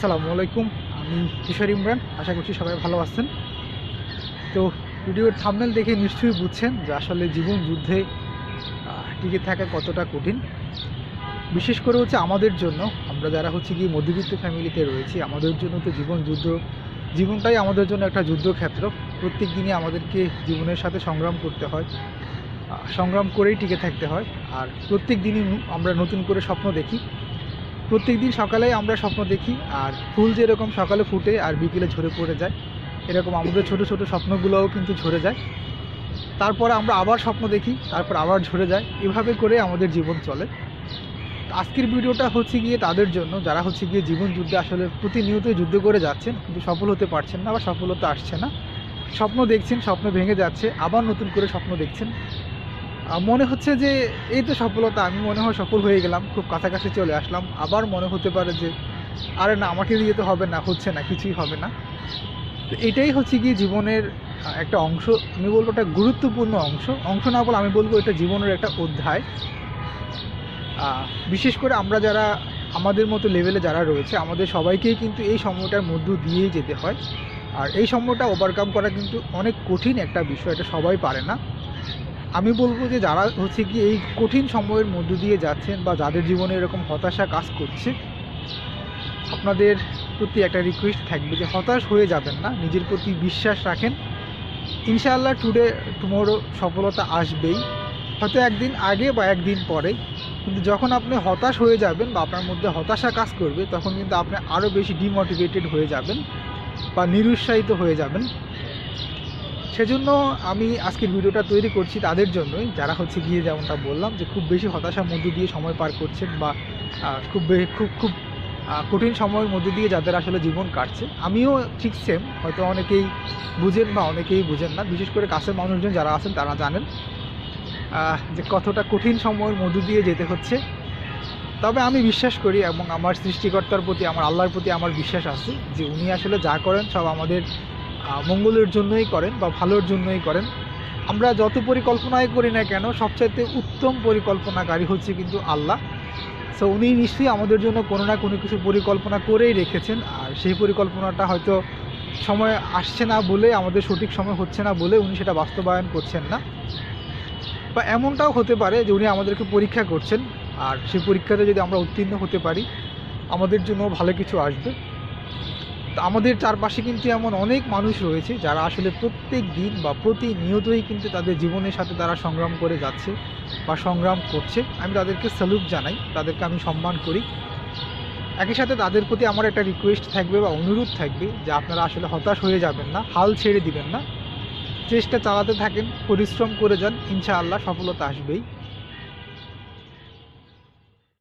আসসালামু আলাইকুম। আমি কিশোর ইমরান, আশা করছি সবাই ভালো আছেন। তো ভিডিওর থামনেল দেখে নিশ্চয়ই বুঝছেন যে আসলে জীবন যুদ্ধে টিকে থাকা কতটা কঠিন। বিশেষ করে হচ্ছে আমাদের জন্য, আমরা যারা হচ্ছে গিয়ে মধ্যবিত্ত ফ্যামিলিতে রয়েছি, আমাদের জন্য তো জীবন যুদ্ধ, জীবনটাই আমাদের জন্য একটা যুদ্ধক্ষেত্র। প্রত্যেক দিনই আমাদেরকে জীবনের সাথে সংগ্রাম করতে হয় সংগ্রাম করেই টিকে থাকতে হয়। আর প্রত্যেক দিনই আমরা নতুন করে স্বপ্ন দেখি প্রত্যেক দিন সকালে আমরা স্বপ্ন দেখি, আর ফুল যেরকম সকালে ফুটে আর বিকেলে ঝরে পড়ে যায়, এরকম আমাদের ছোট ছোট স্বপ্নগুলোও কিন্তু ঝরে যায়। তারপরে আমরা আবার স্বপ্ন দেখি, তারপর আবার ঝরে যায়, এভাবে করে আমাদের জীবন চলে। আজকের ভিডিওটা হচ্ছে গিয়ে তাদের জন্য, যারা হচ্ছে গিয়ে জীবন যুদ্ধে আসলে প্রতিনিয়তই যুদ্ধ করে যাচ্ছেন, কিন্তু সফল হতে পারছেন না বা সফলতা আসছে না। স্বপ্ন দেখছেন, স্বপ্ন ভেঙে যাচ্ছে, আবার নতুন করে স্বপ্ন দেখছেন। মনে হচ্ছে যে এই তো সফলতা, আমি মনে হয় সফল হয়ে গেলাম, খুব কাছাকাছি চলে আসলাম। আবার মনে হতে পারে যে, আরে না, আমাকে দিয়ে তো হবে না, হচ্ছে না, কিছুই হবে না। তো এটাই হচ্ছে কি জীবনের একটা অংশ, আমি বলব একটা গুরুত্বপূর্ণ অংশ। অংশ না বলে আমি বলব এটা জীবনের একটা অধ্যায়। বিশেষ করে আমরা যারা আমাদের মতো লেভেলে যারা রয়েছে, আমাদের সবাইকেই কিন্তু এই সময়টার মধ্য দিয়েই যেতে হয়। আর এই সময়টা ওভারকাম করা কিন্তু অনেক কঠিন একটা বিষয়, এটা সবাই পারে না। আমি বলব যে যারা হচ্ছে কি এই কঠিন সময়ের মধ্য দিয়ে যাচ্ছেন বা যাদের জীবনে এরকম হতাশা কাজ করছে, আপনাদের প্রতি একটা রিকোয়েস্ট থাকবে যে হতাশ হয়ে যাবেন না, নিজের প্রতি বিশ্বাস রাখেন। ইনশাআল্লাহ টুডে টুমোরো সফলতা আসবেই। হয়তো একদিন আগে বা একদিন পরে কিন্তু যখন আপনি হতাশ হয়ে যাবেন বা আপনার মধ্যে হতাশা কাজ করবে, তখন কিন্তু আপনি আরও বেশি ডিমোটিভেটেড হয়ে যাবেন বা নিরুৎসাহিত হয়ে যাবেন। সেজন্য আমি আজকের ভিডিওটা তৈরি করছি তাদের জন্যই। যারা হচ্ছে গিয়ে যেমনটা বললাম যে খুব বেশি হতাশার মধ্য দিয়ে সময় পার করছেন বা খুব খুব খুব কঠিন সময়ের মধ্যে দিয়ে যাদের আসলে জীবন কাটছে। আমিও ঠিক সেম হয়তো অনেকেই বুঝেন বা অনেকেই বুঝেন না। বিশেষ করে কাছের মানুষজন যারা আছেন তারা জানেন যে কতটা কঠিন সময়ের মধ্য দিয়ে যেতে হচ্ছে। তবে আমি বিশ্বাস করি এবং আমার সৃষ্টিকর্তার প্রতি, আমার আল্লাহর প্রতি আমার বিশ্বাস আছে যে উনি আসলে যা করেন সব আমাদের মঙ্গলের জন্যই করেন বা ভালোর জন্যই করেন। আমরা যত পরিকল্পনাই করি না কেন, সবচাইতে উত্তম পরিকল্পনাকারী হচ্ছে কিন্তু আল্লাহ। সো উনি নিশ্চয়ই আমাদের জন্য কোনো না কোনো কিছু পরিকল্পনা করেই রেখেছেন। আর সেই পরিকল্পনাটা হয়তো সময় আসছে না বলে, আমাদের সঠিক সময় হচ্ছে না বলে উনি সেটা বাস্তবায়ন করছেন না। বা এমনটাও হতে পারে যে উনি আমাদেরকে পরীক্ষা করছেন। আর সেই পরীক্ষাতে যদি আমরা উত্তীর্ণ হতে পারি, আমাদের জন্য ভালো কিছু আসবে। আমাদের চারপাশে কিন্তু এমন অনেক মানুষ রয়েছে যারা আসলে প্রত্যেক দিন বা প্রতিনিয়তই কিন্তু তাদের জীবনের সাথে তারা সংগ্রাম করে যাচ্ছে বা সংগ্রাম করছে। আমি তাদেরকে স্যালুট জানাই, তাদেরকে আমি সম্মান করি। একই সাথে তাদের প্রতি আমার একটা রিকোয়েস্ট থাকবে বা অনুরোধ থাকবে যে আপনারা আসলে হতাশ হয়ে যাবেন না, হাল ছেড়ে দিবেন না। চেষ্টা চালাতে থাকেন, পরিশ্রম করে যান, ইনশাআল্লাহ সফলতা আসবেই।